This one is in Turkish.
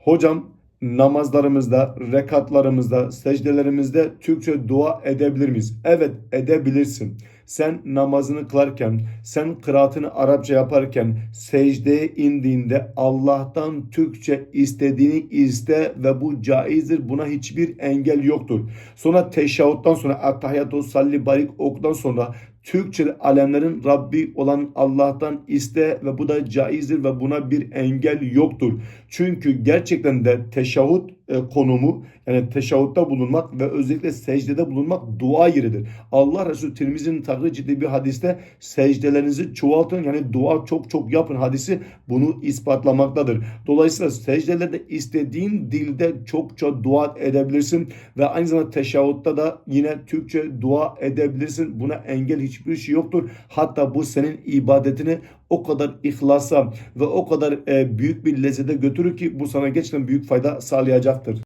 Hocam namazlarımızda, rekatlarımızda, secdelerimizde Türkçe dua edebilir miyiz? Evet edebilirsin. Sen namazını kılarken, sen kıraatını Arapça yaparken, secdeye indiğinde Allah'tan Türkçe istediğini iste ve bu caizdir. Buna hiçbir engel yoktur. Sonra teşahhuttan sonra Attahiyatu Salli Barik okuduktan sonra Türkçe alemlerin Rabbi olan Allah'tan iste ve bu da caizdir ve buna bir engel yoktur. Çünkü gerçekten de teşahhut e, konumu yani teşahhutta bulunmak ve özellikle secdede bulunmak dua yeridir. Allah Resulü Tirmizi'nin takrir ciddi bir hadiste secdelerinizi çoğaltın yani dua çok çok yapın hadisi bunu ispatlamaktadır. Dolayısıyla secdelerde istediğin dilde çokça dua edebilirsin ve aynı zamanda teşahhutta da yine Türkçe dua edebilirsin. Buna engel hiçbir şey yoktur. Hatta bu senin ibadetini o kadar ihlasa ve o kadar e, büyük bir lezzete götürür ki bu sana gerçekten büyük fayda sağlayacaktır.